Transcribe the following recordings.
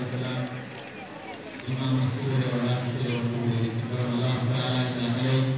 والسلام إمام مسؤول ورحمة الله وبركاته الله تعالى إلى عليه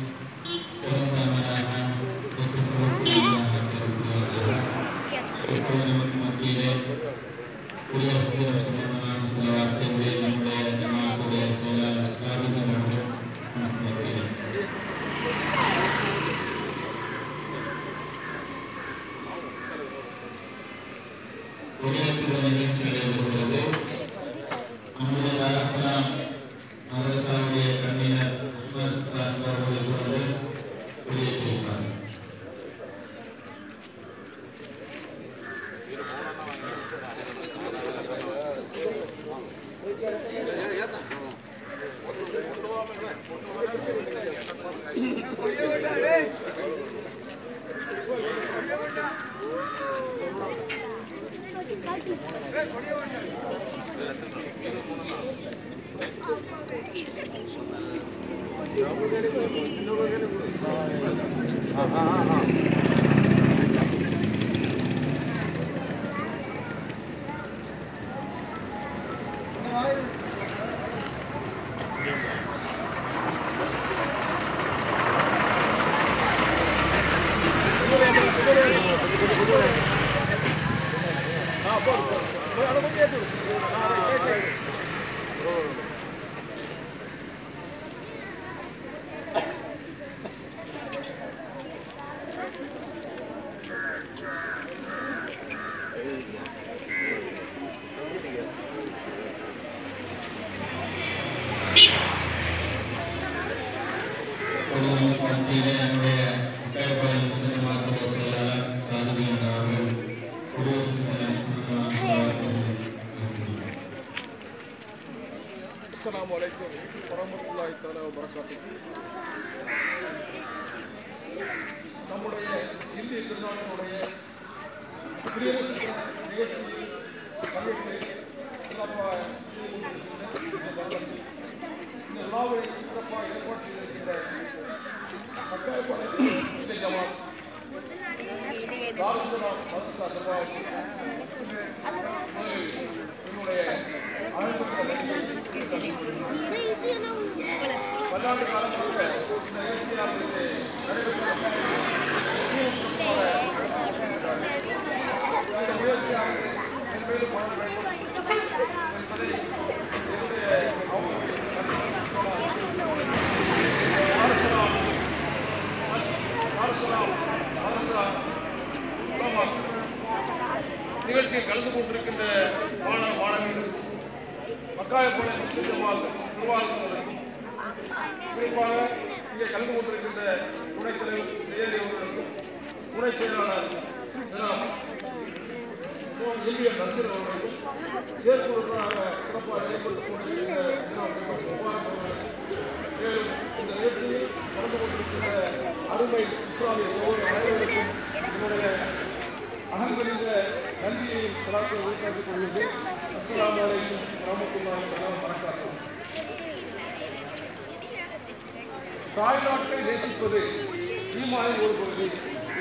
हाँ हाँ हाँ हाँ பல்லாண்டு காலமாக இந்த நிகழ்ச்சியானது நடைபெற்ற ஜமாத் குறிப்பாக இங்கே கலந்து கொண்டிருக்கின்ற துணைத் தலைவர் செயலி அவர்களுக்கும் துணை செயலாளர் ஜனாப் எல்விஎம் நசீர் அவர்களுக்கும் செயற்குழுக்களாக சிறப்பாக செயல்பட்டுக் கொண்டிருக்கின்ற மேலும் இந்த நிகழ்ச்சியில் கலந்து கொண்டிருக்கின்ற அருமை இஸ்லாமிய அனைவருக்கும் என்னுடைய நன்றியை சலாத்தை உருவாக்கிக் கொள்கிறேன். அஸ்ஸலாமு அலைக்கும் வரமத்துல்லாஹி தாய்நாட்டை நேசிப்பது ஈமானின் ஒரு பகுதி.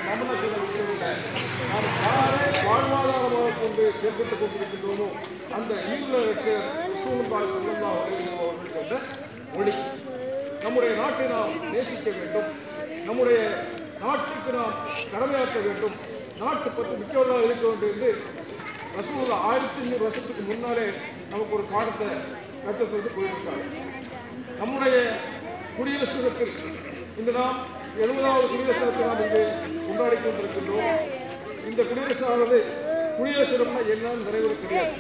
நம்மள நம்ம விஷயம் இல்லை. நாம் யாரை வாழ்வாதாரமாக கொண்டு செயல்பட்டுக் கொண்டிருக்கின்றோமோ அந்த ஈருல அவர்கள் கொண்ட மொழி நம்முடைய நாட்டை நாம் நேசிக்க வேண்டும். நம்முடைய நாட்டுக்கு நாம் கடமையாற்ற வேண்டும். நாட்டு பற்றி மிக்கவர்களாக இருக்க வேண்டும் என்று ரசூல் ஆயிரத்தி ஐநூறு வருஷத்துக்கு முன்னாலே நமக்கு ஒரு பாடத்தை கற்றுத் போயிருக்காங்க நம்முடைய குடியரசு தினத்தில் இன்று நாம் எழுபதாவது குடியரசு தினத்தை நாம் இங்கு கொண்டாடி கொண்டிருக்கின்றோம். இந்த குடியரசானது குடியரசு தினம்னா என்னன்னு நிறைவேற கிடையாது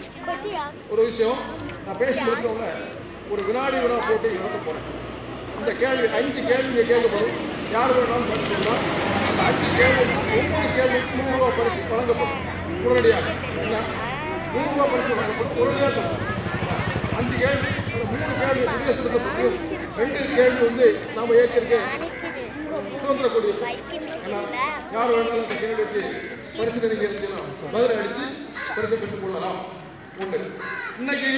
ஒரு விஷயம் நான் பேசி முடித்தவங்க ஒரு வினாடி வினா போட்டு இறந்து போறேன். இந்த கேள்வி அஞ்சு கேள்வி கேட்கப்படும். யார் வேணாலும் படிச்சுக்கலாம் அந்த அஞ்சு கேள்வி ஒவ்வொரு கேள்வி நூறு ரூபா பரிசு வழங்கப்படும். உடனடியாக. நூறுரூவா நூறு ரூபா பரிசு வழங்கப்படும். உடனடியாக அஞ்சு கேள்வி மூணு கேள்வி குடியரசு ரெண்டு கேள்வி வந்து நாம் ஏற்றிருக்கேன் சுதந்திர கொடி யார் வேணாலும் அந்த கேள்விக்கு பரிசு பதில் அடிச்சு பரிசு பெற்றுக் கொள்ளலாம் ஒன்று இன்னைக்கு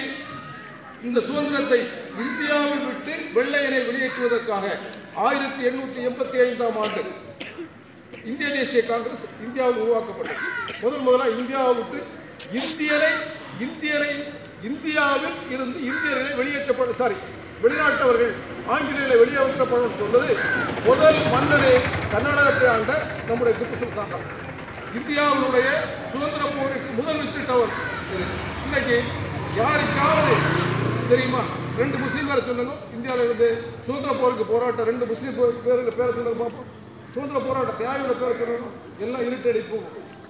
இந்த சுதந்திரத்தை இந்தியாவில் விட்டு வெள்ளையனை வெளியேற்றுவதற்காக ஆயிரத்தி எண்ணூற்றி எண்பத்தி ஐந்தாம் ஆண்டு இந்திய தேசிய காங்கிரஸ் இந்தியாவில் உருவாக்கப்பட்டது. முதல் முதலாக இந்தியாவை விட்டு இந்தியனை இந்தியரை இந்தியாவில் இருந்து இந்தியர்களை வெளியேற்றப்பட சாரி வெளிநாட்டவர்கள் ஆங்கிலேயர்களை வெளியேற்றப்படும் சொன்னது முதல் மன்னரே கர்நாடகத்தை ஆண்ட நம்முடைய திப்பு சுல்தான் தான். இந்தியாவினுடைய சுதந்திர போருக்கு முதல் வித்திட்டவர் இன்னைக்கு யாருக்காவது தெரியுமா? ரெண்டு முஸ்லீம் பேரை சொல்லுங்க இந்தியாவில் இருந்து சுதந்திர போருக்கு போராட்டம் ரெண்டு முஸ்லீம் பேருக்கு பேரை சொல்லுங்க பார்ப்போம். சுதந்திர போராட்ட தியாகியோட பேரை சொல்லணும். எல்லாம் இருட்டடிப்பும்.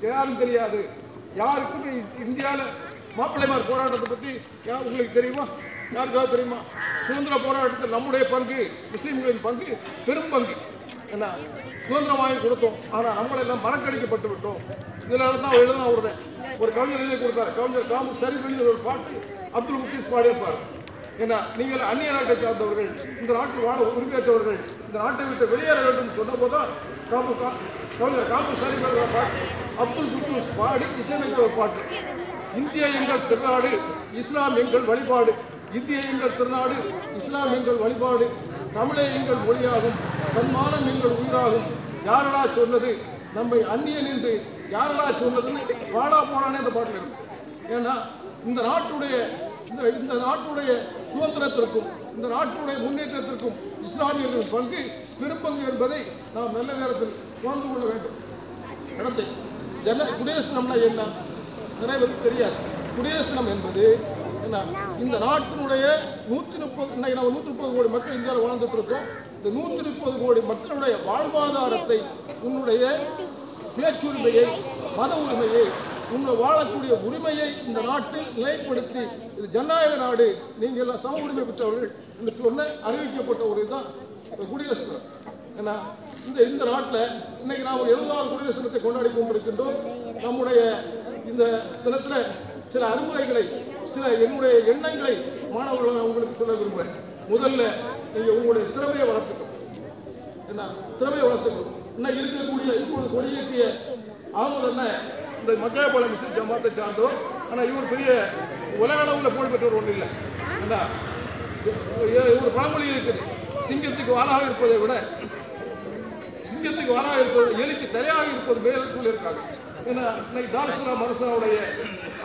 யாரும் தெரியாது. யாருக்கும் இந்தியாவில் மாப்பிள்ளைமார் போராட்டத்தை பற்றி யா உங்களுக்கு தெரியுமா? யாருக்காவது தெரியுமா? சுதந்திர போராட்டத்தில் நம்முடைய பங்கு முஸ்லீம்களின் பங்கு பெரும் பங்கு. என்ன சுதந்திரம் வாங்கி கொடுத்தோம். ஆனால் நம்மளெல்லாம் மறக்கடிக்கப்பட்டு விட்டோம். இதனால தான் அவர் எழுதின ஒரு ஒரு கவிஞர் எழுதி கொடுத்தாரு. கவிஞர் காமு சரிபெளி ஒரு பாட்டு அப்துல் முகீஸ் பாடியிருப்பார். ஏன்னா நீங்கள் அந்நிய நாட்டை சார்ந்தவர்கள் இந்த நாட்டில் வாழ உரிமையற்றவர்கள் இந்த நாட்டை விட்டு வெளியேற வேண்டும் சொன்ன போதுதான் காமு கா கவிஞர் காமு சரிபெளி பாட்டு அப்துல் குத்தூஸ் பாடி இசையமைத்த ஒரு பாட்டு. இந்திய எங்கள் திருநாடு இஸ்லாம் எங்கள் வழிபாடு. இந்திய எங்கள் திருநாடு இஸ்லாம் எங்கள் வழிபாடு. தமிழே எங்கள் மொழியாகும் தன்மானம் எங்கள் உயிராகும் யாரடா சொன்னது? நம்மை அந்நியன் என்று யாரடா சொன்னதுன்னு வாடா போனானே அந்த பாட்டில். இருக்கும் ஏன்னா இந்த நாட்டுடைய இந்த இந்த நாட்டுடைய சுதந்திரத்திற்கும் இந்த நாட்டுடைய முன்னேற்றத்திற்கும் இஸ்லாமியர்களின் பங்கு பெரும்பங்கு என்பதை நாம் நல்ல நேரத்தில் உணர்ந்து கொள்ள வேண்டும். அடுத்து ஜன குடியரசுனம்னா என்ன? நிறைய பேருக்கு தெரியாது. குடியரசுனம் என்பது என்ன? இந்த நாட்டினுடைய நூற்றி முப்பது இன்னைக்கு நம்ம நூற்றி முப்பது கோடி மக்கள் இந்தியாவில் வாழ்ந்துட்டு இருக்கோம் இந்த நூற்றி முப்பது கோடி மக்களுடைய வாழ்வாதாரத்தை உன்னுடைய பேச்சுரிமையை மத உரிமையை உங்களை வாழக்கூடிய உரிமையை இந்த நாட்டில் நிலைப்படுத்தி இது ஜனநாயக நாடு நீங்கள் எல்லாம் சம உரிமை பெற்றவர்கள் என்று சொன்ன அறிவிக்கப்பட்ட ஒரு இதுதான் இந்த குடியரசு ஏன்னா இந்த இந்த நாட்டில் இன்னைக்கு நாம் ஒரு எழுபதாவது குடியரசு தினத்தை கொண்டாடி கொண்டிருக்கின்றோம். நம்முடைய இந்த தினத்தில் சில அறிவுரைகளை சில என்னுடைய எண்ணங்களை மாணவர்களை நான் உங்களுக்கு சொல்ல விரும்புகிறேன். முதல்ல நீங்கள் உங்களுடைய திறமையை வளர்த்துக்கணும். என்ன திறமையை வளர்த்துக்கணும். இன்னும் இருக்கக்கூடிய இப்போது கொடியேற்றிய அவங்க என்ன? இந்த மக்காயப்பாளையம் முஸ்லிம் ஜமாத்தை சார்ந்தோர் ஆனால் இவர் பெரிய உலக அளவில் புகழ்பெற்றவர் ஒன்றும் இல்லை. என்ன இவர் பழமொழி இருக்குது. சிங்கத்துக்கு வாராக இருப்பதை விட சிங்கத்துக்கு வாராக இருப்பது எலிக்கு தலையாக இருப்பது மேலுக்குள்ள இருக்காங்க ஏன்னா இன்னைக்கு தாரசுரா மனுஷனுடைய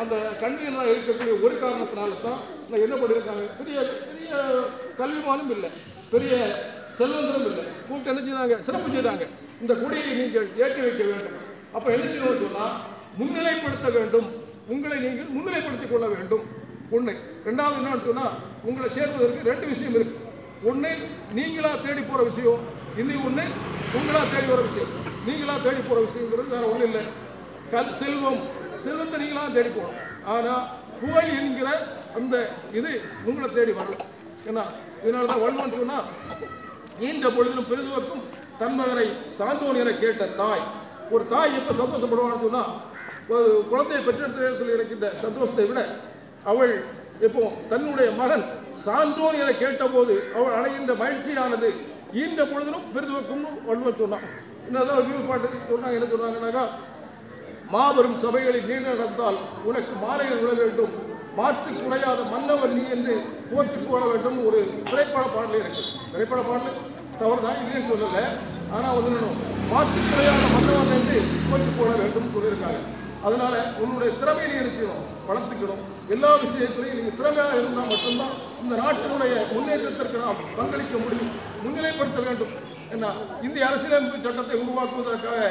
அந்த கண்ணியெல்லாம் இருக்கக்கூடிய ஒரு காரணத்தினால தான் இன்னைக்கு என்ன பண்ணியிருக்காங்க? பெரிய பெரிய கல்விமானும் இல்லை. பெரிய செல்வந்தரும் இல்லை. கூப்பிட்டு என்ன செய்தாங்க? சிறப்பு செய்தாங்க. இந்த கொடியை நீங்கள் ஏற்றி வைக்க வேண்டும். அப்போ என்ன செய்யணும்னு சொன்னால் முன்னிலைப்படுத்த வேண்டும். உங்களை நீங்கள் முன்னிலைப்படுத்திக் கொள்ள வேண்டும். ஒன்று ரெண்டாவது என்னன்னு சொன்னால் உங்களை சேர்வதற்கு ரெண்டு விஷயம் இருக்கு. ஒன்று நீங்களா தேடி போகிற விஷயம். இன்னும் ஒன்று உங்களா தேடி வர விஷயம். நீங்களா தேடி போகிற விஷயங்கிறது வேறு ஒன்றும் இல்லை. கல் செல்வம் செல்வத்தை நீங்களாம் தேடி போகணும் ஆனால் புகழ் என்கிற அந்த இது உங்களை தேடி வரும் ஏன்னா இதனால தான் வள்ளுவன் சொன்னால் நீண்ட பொழுதிலும் பெருதுவர்க்கும் தன் மகனை சான்றோன் என கேட்ட தாய். ஒரு தாய் எப்போ சந்தோஷப்படுவான்னு சொன்னால் ஒரு குழந்தையை பெற்றெடுத்தத்தில் இருக்கின்ற சந்தோஷத்தை விட அவள் இப்போ தன்னுடைய மகன் சான்றோன் என கேட்டபோது அவள் அடைகின்ற மகிழ்ச்சியானது ஈன்ற பொழுதிலும் பெரிதுவர்க்கும்னு வள்ளுவன் சொன்னான். என்னதான் வியூ பாட்டு சொன்னாங்க என்ன சொன்னாங்கன்னாக்கா மாபெரும் சபைகளில் நீர் நடந்தால் உனக்கு மாலைகள் விழ வேண்டும். மாற்று குறையாத மன்னவர் நீ என்று போற்றி போட வேண்டும். ஒரு திரைப்பட பாடல் இருக்கு. திரைப்பட பாடல் தவறு தான் இல்லைன்னு சொல்லல. ஆனால் வந்து மாற்று குறையாத மன்னவர் என்று போற்றி போட வேண்டும் சொல்லியிருக்காங்க அதனால உன்னுடைய திறமையை இருக்கணும் வளர்த்துக்கணும். எல்லா விஷயத்திலையும் நீங்கள் திறமையாக இருந்தால் மட்டும்தான் இந்த நாட்டினுடைய முன்னேற்றத்திற்கு நாம் பங்களிக்க முடியும். முன்னிலைப்படுத்த வேண்டும். என்ன இந்திய அரசியலமைப்பு சட்டத்தை உருவாக்குவதற்காக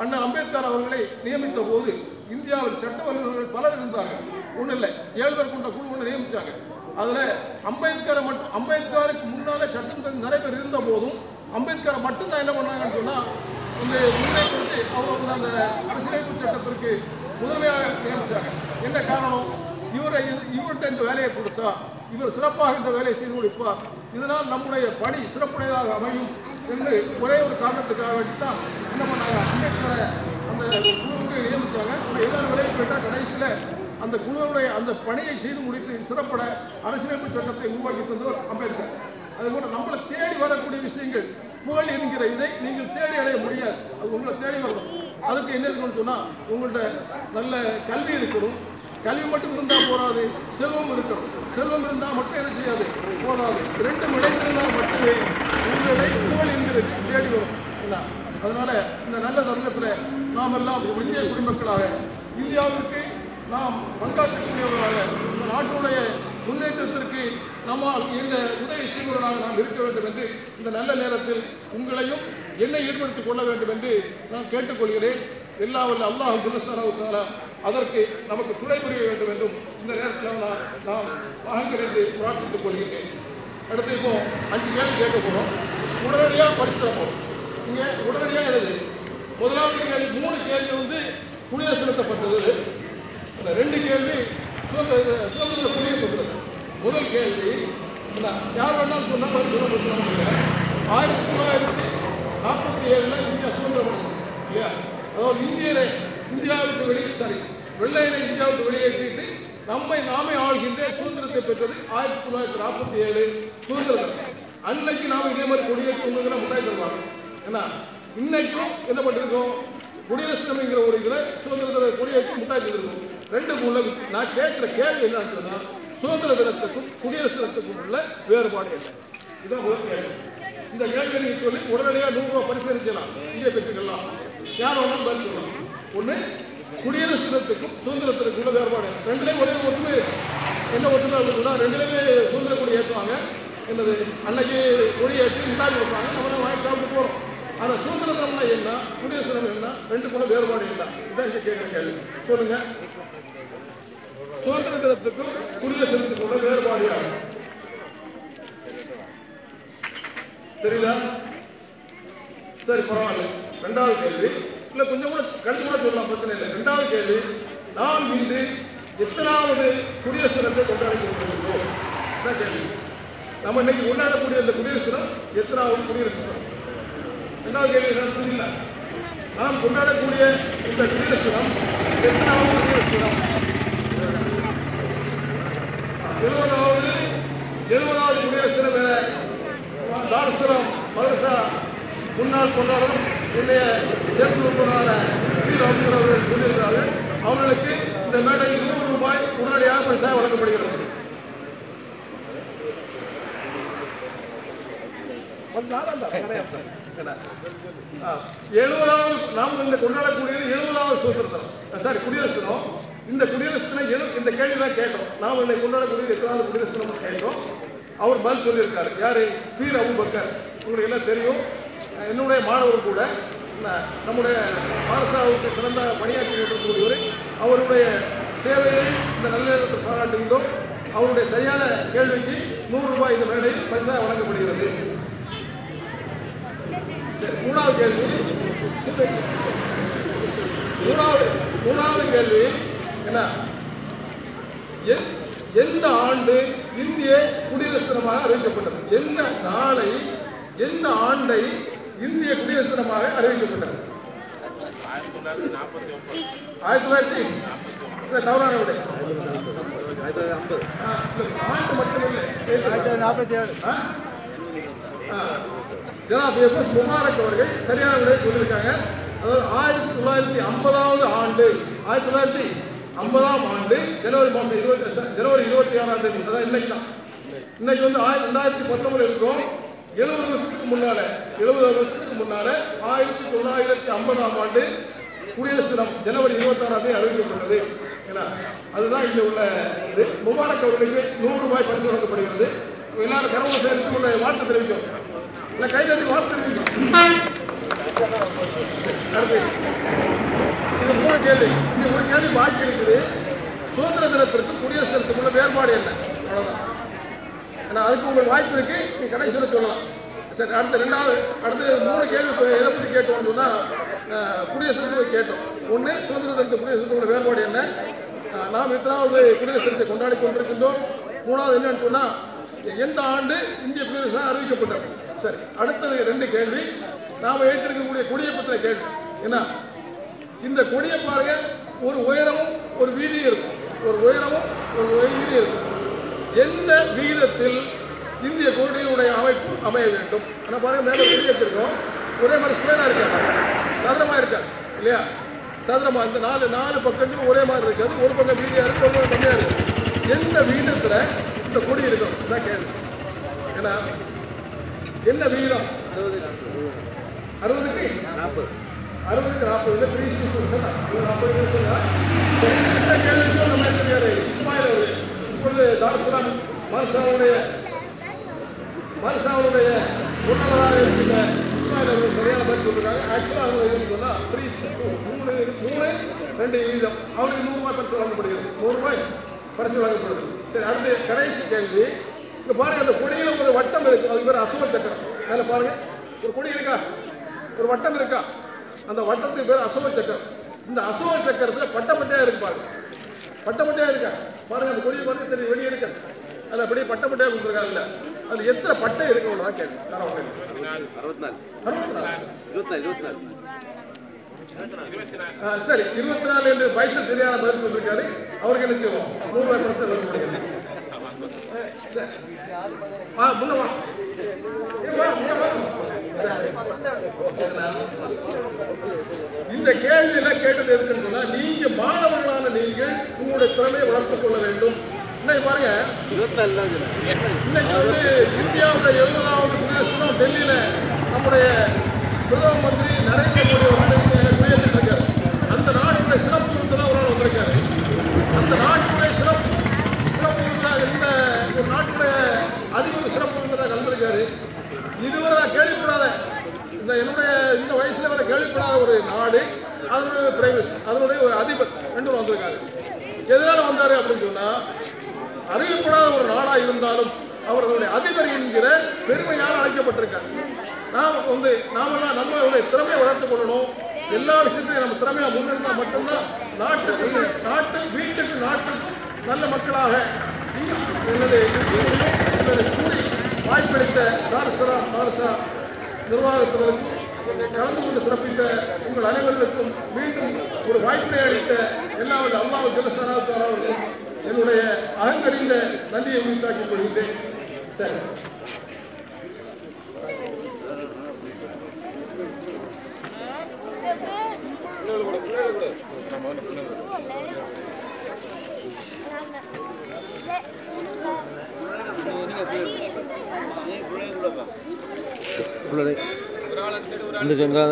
அண்ணா அம்பேத்கர் அவர்களை நியமித்த போது இந்தியாவில் சட்ட வல்லுநர்கள் பலர் இருந்தார்கள். ஒன்றும் இல்லை ஏழு பேர் கொண்ட குழு ஒன்று நியமித்தாங்க அதில் அம்பேத்கரை மட்டும் அம்பேத்கருக்கு முன்னாலே சட்டம் நிறைய பேர் இருந்த போதும் அம்பேத்கரை மட்டும்தான் என்ன பண்ணாங்கன்னு சொன்னால் இந்த முன்னிலைப்படுத்தி அவங்க வந்து அந்த அரசியலமைப்பு சட்டத்திற்கு முதன்மையாக நியமித்தாங்க என்ன காரணம்? இவரை இவர்கிட்ட இந்த வேலையை கொடுத்தா இவர் சிறப்பாக இந்த வேலையை செய்து கொடுப்பார் இதனால் நம்முடைய பணி சிறப்புடையதாக அமையும். என்று ஒரே ஒரு காரணத்துக்காக வேண்டித்தான் என்ன பண்ணாங்க? அம்பேத்கரை அந்த குழுவுக்கு நியமித்தாங்க ஆனால் எல்லாரும் விலையை கேட்டால் கடைசியில் அந்த குழுவுடைய அந்த பணியை செய்து முடித்து சிறப்பட அரசியலமைப்பு சட்டத்தை உருவாக்கி தந்தவர் அம்பேத்கர். அதுபோல நம்மளை தேடி வரக்கூடிய விஷயங்கள் புகழ் என்கிற இதை நீங்கள் தேடி அடைய முடியாது. அது உங்களை தேடி வரணும். அதுக்கு என்ன இருக்கணும்னு சொன்னால் உங்கள்கிட்ட நல்ல கல்வி இருக்கணும். கல்வி மட்டும் இருந்தால் போராது செல்வம் இருக்கணும். செல்வம் இருந்தால் மட்டும் என்ன செய்யாது? போதாது. ரெண்டு இடைந்திருந்தால் மட்டுமே தேடி வரும். என்ன? அதனால இந்த நல்ல தருணத்தில் நாம் எல்லாம் இந்திய குடிமக்களாக இந்தியாவிற்கு நாம் பங்காற்றக்கூடியவர்களாக இந்த நாட்டுடைய முன்னேற்றத்திற்கு நம்மால் இந்த உதவி செய்வர்களாக நாம் இருக்க வேண்டும் என்று இந்த நல்ல நேரத்தில் உங்களையும் என்னை ஈடுபடுத்திக் கொள்ள வேண்டும் என்று நான் கேட்டுக்கொள்கிறேன். எல்லா வல்ல அல்லாஹ் குலசாராவுக்கான அதற்கு நமக்கு துணை புரிய வேண்டும் என்றும் இந்த நேரத்தில் நான் நாம் வாங்குகிறேன் என்று பிரார்த்தித்துக் கொள்கிறேன் அடுத்து இப்போ அஞ்சு பேர் கேட்க போகிறோம் உடனடியாக படிச்சிருப்போம் இங்கே உடனடியாக எழுது. முதலாவது கேள்வி மூணு கேள்வி வந்து புனித செலுத்தப்பட்டது. இந்த ரெண்டு கேள்வி சுதந்திர புனித சொல்றது முதல் கேள்வி என்ன, யார் வேணாலும் சொன்னால் பதில் சொல்ல முடியும் ஆயிரத்தி தொள்ளாயிரத்தி நாற்பத்தி ஏழில் இந்தியா சுதந்திரம் இல்லையா? அதாவது இந்தியரை இந்தியாவுக்கு வெளியே சாரி வெள்ளையரை இந்தியாவுக்கு வெளியேற்றிட்டு நம்மை நாமே ஆள்கின்ற சுதந்திரத்தை பெற்றது ஆயிரத்தி தொள்ளாயிரத்தி நாற்பத்தி ஏழு சுதந்திரம் அன்னைக்கு நாம இதே மாதிரி கொடியேற்றி ஒன்றுங்கிற முன்னாடி தருவாங்க. ஏன்னா இன்னைக்கும் என்ன பண்ணிருக்கோம்? குடியரசு ஒரு இதில் சுதந்திர கொடியேற்றி முன்னாடி தந்திருக்கோம் ரெண்டு உள்ள நான் கேட்குற கேள்வி என்ன சொன்னா சுதந்திர தினத்துக்கும் குடியரசு தினத்துக்கும் உள்ள வேறுபாடு என்ன? இதான் முதல் கேள்வி. இந்த கேள்வி நீங்க சொல்லி உடனடியாக நூறு ரூபாய் பரிசீலிக்கலாம். இந்திய பெற்றுக்கலாம். யார் ஒன்றும் பதில் சொல்லலாம். ஒன்று குடியரசு தினத்துக்கும் சுதந்திரத்திற்கும் உள்ள வேறுபாடு ரெண்டுலேயும் ஒரே ஒற்றுமை. என்ன ஒற்றுமை இருக்குன்னா ரெண்டுலேயுமே சுதந்திர கொடி ஏற்றுவாங்க. என்னது அன்னைக்கு கொடி ஏற்றி முன்னாடி வைப்பாங்க. நம்ம வாங்கி சாப்பிட்டு போகிறோம் ஆனால் சுதந்திர என்ன குடியரசு தினம் என்ன ரெண்டுக்குள்ள வேறுபாடு இல்லை இதான் இங்கே கேட்குற கேள்வி. சொல்லுங்க. சுதந்திர தினத்துக்கும் குடியரசு தினத்துக்கும் வேறுபாடு ஆகும் தெரியுதா? சரி பரவாயில்ல. ரெண்டாவது கேள்வி. இல்லை கொஞ்சம் கூட கண்டு கூட சொல்லலாம் பிரச்சனை இல்லை. ரெண்டாவது கேள்வி. நாம் இன்று எத்தனாவது குடியரசு தினத்தை கொண்டாடி கொண்டிருக்கிறோம் கேள்வி. நம்ம இன்னைக்கு கொண்டாடக்கூடிய இந்த குடியரசு தினம் எத்தனாவது குடியரசு தினம் ரெண்டாவது கேள்வி புரியல. நாம் கொண்டாடக்கூடிய இந்த குடியரசு தினம் எத்தனாவது குடியரசு தினம் எழுபதாவது எழுபதாவது குடியரசு தினம் தாரசுரம் மதரசா முன்னாள் கொண்டாடும் என்னைய சேர்த்து உறுப்பினரான அவர்கள் சொல்லியிருக்கிறார்கள். அவர்களுக்கு இந்த மேடை இருநூறு ரூபாய் உடனடியாக பரிசாக வழங்கப்படுகிறது. எழுபதாவது நாம் இந்த கொண்டாடக்கூடியது எழுபதாவது சுதந்திர தினம் சாரி குடியரசு தினம் இந்த குடியரசு தினம் எழு இந்த கேள்வி தான் கேட்டோம் நாம் இன்னைக்கு கொண்டாடக்கூடியது எத்தனாவது குடியரசு தினம் கேட்டோம் அவர் பதில் சொல்லியிருக்காரு யாரு பீர் அபுபக்கர் உங்களுக்கு எல்லாம் தெரியும் என்னுடைய மாணவர் கூட ந- நம்முடைய பாரசாவுக்கு சிறந்த பணியாற்றி கொண்டிருக்கக்கூடியவர் அவருடைய சேவையை இந்த நல்ல நேரத்தில் பாராட்டுகின்றோம். அவருடைய சரியான கேள்விக்கு நூறு ரூபாய் இந்த மேடையில் பரிசாக வழங்கப்படுகிறது. மூணாவது கேள்வி. மூணாவது மூணாவது கேள்வி என்ன? எந்த ஆண்டு இந்திய குடியரசு தினமாக அறிவிக்கப்பட்டது? எந்த நாளை எந்த ஆண்டை இந்திய குடியரசு தினமாக அறிவிக்கப்பட்டது? ஆயிரத்தி தொள்ளாயிரத்தி தவறான விடை. ஆண்டு மட்டுமில்லை நாற்பத்தி ஏழு. ஜனாப் எஃப்எஸ் முபாரக் அவர்கள் சரியான விடையை சொல்லியிருக்காங்க. அதாவது ஆயிரத்தி தொள்ளாயிரத்தி ஐம்பதாவது ஆண்டு ஆயிரத்தி தொள்ளாயிரத்தி ஐம்பதாம் ஆண்டு ஜனவரி மாதம் இருபத்தி ஜனவரி இருபத்தி ஆறாம் தேதி அதான் இன்னைக்கு தான். இன்னைக்கு வந்து ஆயிரத்தி ரெண்டாயிரத்தி பத்தொன்பது இருக்கும் எழுபது வருஷத்துக்கு முன்னால எழுபது வருஷத்துக்கு முன்னால ஆயிரத்தி தொள்ளாயிரத்தி ஐம்பதாம் ஆண்டு குடியரசு தினம் ஜனவரி இருபத்தாறாம் தேதி அறிவிக்கப்பட்டது. ஏன்னா அதுதான் இங்கே உள்ள இது. முபாரக் அவர்களுக்கு நூறு ரூபாய் பரிசு வழங்கப்படுகிறது. எல்லாரும் கரவ சேர்த்து உள்ள வாழ்த்து தெரிவிக்கும் இல்லை கையில் வாழ்த்து தெரிவிக்கும் இது மூணு கேள்வி. இது ஒரு கேள்வி பாக்கி இருக்குது. சுதந்திர தினத்திற்கு குடியரசு தினத்துக்குள்ள வேறுபாடு என்ன? அவ்வளோதான் ஏன்னா அதுக்கு உங்களுக்கு வாய்ப்பு இருக்கு. நீ கடைசியில் சொல்லலாம். சரி அடுத்த ரெண்டாவது அடுத்த மூணு கேள்வி இப்போ எதை பற்றி கேட்டோம்னு சொன்னால் குடியரசு தினத்தை கேட்டோம். ஒன்று சுதந்திர தினத்து குடியரசு தினத்தோட வேறுபாடு என்ன? அஹ், நாம் எத்தனாவது குடியரசு தினத்தை கொண்டாடி கொண்டிருக்கின்றோம்? மூணாவது என்னன்னு சொன்னால் எந்த ஆண்டு இந்திய குடியரசு அறிவிக்கப்பட்டது? சரி அடுத்தது ரெண்டு கேள்வி. நாம் ஏற்றிருக்கக்கூடிய கொடியை பற்றின கேள்வி. என்ன? இந்த கொடியை பாருங்க ஒரு உயரமும் ஒரு வீதியும் இருக்கும். ஒரு உயரமும் ஒரு வீதியும் இருக்கும். எந்த விகிதத்தில் இந்திய கொடியினுடைய அமைப்பு அமைய வேண்டும்? ஆனால் பாருங்க மேலே கொடி வச்சிருக்கோம். ஒரே மாதிரி ஸ்கொயராக இருக்காது சதுரமாக இருக்காது இல்லையா? சதுரமாக இந்த நாலு நாலு பக்கத்துக்கும் ஒரே மாதிரி இருக்காது ஒரு பக்கம் வீதியாக இருக்கும் ஒரு பக்கம் கம்மியாக இருக்கும் எந்த விகிதத்தில் இந்த கொடி இருக்கும்? இதான் கேள்வி. ஏன்னா என்ன விகிதம் அறுபதுக்கு? நாற்பது. அறுபதுக்கு நாற்பதுல த்ரீ சிக்ஸ் நாற்பது கேள்விக்கும் நம்ம இருக்கிறாரு இஸ்மாயில் அவர் இப்பொழுது தாரசுலாம் மருசாவுடைய மருசாவுடைய உன்னதராக இருக்கின்ற இஸ்மாயில் அவர்கள் சரியான பதில் சொல்லிருக்காங்க. ஆக்சுவலாக அவங்க எதுன்னு சொன்னால் த்ரீ மூணு மூணு ரெண்டு வீதம். அவருக்கு நூறு ரூபாய் பரிசு வழங்கப்படுகிறது. நூறு ரூபாய் பரிசு வழங்கப்படுது சரி அடுத்து கடைசி கேள்வி. இங்க பாருங்க அந்த கொடியில ஒரு வட்டம் இருக்கு. அது பேர் அசுவ சக்கரம். மேல பாருங்க. ஒரு கொடி இருக்கா? ஒரு வட்டம் இருக்கா? அந்த வட்டத்துக்கு பேர் அசுவ சக்கரம். இந்த அசுவ சக்கரத்துல பட்ட பட்டையா இருக்கு பாருங்க. பட்ட பட்டையா இருக்கா? பாருங்க அந்த கொடியை பாருங்க தெரியும் வெளியே இருக்கு? அதுல அப்படியே பட்ட பட்டையா கொடுத்துருக்காங்கல்ல அது எத்தனை பட்டை இருக்கு அவ்வளவுதான் கேள்வி தரவா அறுபத்தி நாலு அறுபத்தி நாலு இருபத்தி நாலு இருபத்தி நாலு சரி இருபத்தி நாலு என்று பைசல் சரியான பதில் என்ன செய்வோம்? நூறு ரூபாய் பரிசு இந்த கேள்வி எல்லாம் கேட்டது எதுக்குன்னு சொன்னா நீங்க மாணவர்களான நீங்கள் உங்களுடைய திறமையை வளர்த்துக் கொள்ள வேண்டும். இன்னைக்கு பாருங்க? இன்னைக்கு வந்து இந்தியாவுடைய எழுபதாவது டெல்லியில நம்முடைய பிரதம மந்திரி நரேந்திர மோடி அவர்கள் குடியேற்றிட்டு இருக்காரு அந்த நாட்டுடைய சிறப்பு விருந்தெல்லாம் ஒரு நாள் வந்திருக்காரு அந்த நாட்டுடைய சிறப்பு சிறப்பு விருந்தாக இந்த ஒரு நாட்டுடைய அதிபர் சிறப்பு விருந்தாக கலந்துருக்காரு இதுவரை நான் கேள்விப்படாத இந்த என்னுடைய இந்த வயசுல வரை கேள்விப்படாத ஒரு நாடு அதனுடைய பிரைவஸ் அதனுடைய ஒரு அதிபர் ரெண்டு வந்திருக்காரு. எதனால வந்தாரு அப்படின்னு சொன்னா அறியப்படாத ஒரு நாடா இருந்தாலும் அவர்களுடைய அதிபர் என்கிற பெருமையால் அழைக்கப்பட்டிருக்காங்க நாம் வந்து நாமெல்லாம் நம்மளுடைய திறமையை வளர்த்து கொள்ளணும். எல்லா விஷயத்தையும் நம்ம திறமையா முன்னெடுத்தா மட்டும்தான் நாட்டுக்கு நாட்டு வீட்டுக்கு நாட்டுக்கு நல்ல மக்களாக என்னது என்னுடைய கூறி வாய்ப்பளித்த தாரசரா தாரசா நிர்வாகத்தினருக்கும் கலந்து கொண்டு சிறப்பித்த உங்கள் அனைவர்களுக்கும் மீண்டும் ஒரு வாய்ப்பை அளித்த எல்லாவது அல்லாஹ் ஜலசனாத்தார் என்னுடைய அகங்கடிந்த நன்றியை உயிர்த்தாக்கிக் கொள்கின்றேன். சரி. இந்த செங்கா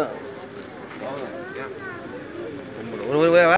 ஒரு